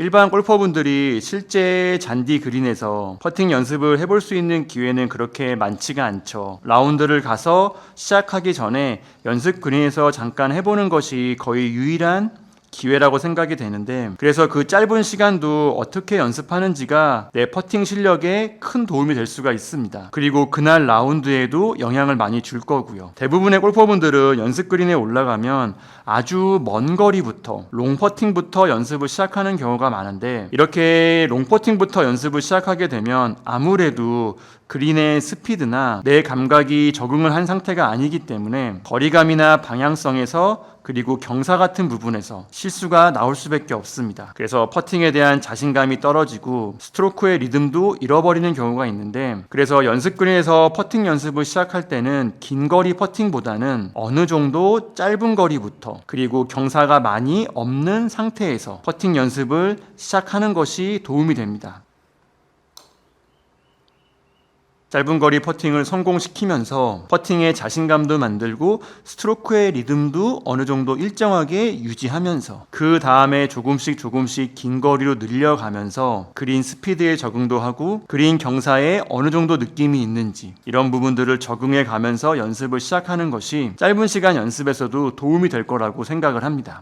일반 골퍼분들이 실제 잔디 그린에서 퍼팅 연습을 해볼 수 있는 기회는 그렇게 많지가 않죠. 라운드를 가서 시작하기 전에 연습 그린에서 잠깐 해보는 것이 거의 유일한 기회라고 생각이 되는데 그래서 그 짧은 시간도 어떻게 연습하는지가 내 퍼팅 실력에 큰 도움이 될 수가 있습니다. 그리고 그날 라운드에도 영향을 많이 줄 거고요. 대부분의 골퍼분들은 연습 그린에 올라가면 아주 먼 거리부터 롱 퍼팅부터 연습을 시작하는 경우가 많은데 이렇게 롱 퍼팅부터 연습을 시작하게 되면 아무래도 그린의 스피드나 내 감각이 적응을 한 상태가 아니기 때문에 거리감이나 방향성에서 그리고 경사 같은 부분에서 실수가 나올 수밖에 없습니다. 그래서 퍼팅에 대한 자신감이 떨어지고 스트로크의 리듬도 잃어버리는 경우가 있는데 그래서 연습 그린에서 퍼팅 연습을 시작할 때는 긴 거리 퍼팅보다는 어느 정도 짧은 거리부터 그리고 경사가 많이 없는 상태에서 퍼팅 연습을 시작하는 것이 도움이 됩니다. 짧은 거리 퍼팅을 성공시키면서 퍼팅의 자신감도 만들고 스트로크의 리듬도 어느 정도 일정하게 유지하면서 그 다음에 조금씩 조금씩 긴 거리로 늘려가면서 그린 스피드에 적응도 하고 그린 경사에 어느 정도 느낌이 있는지 이런 부분들을 적응해 가면서 연습을 시작하는 것이 짧은 시간 연습에서도 도움이 될 거라고 생각을 합니다.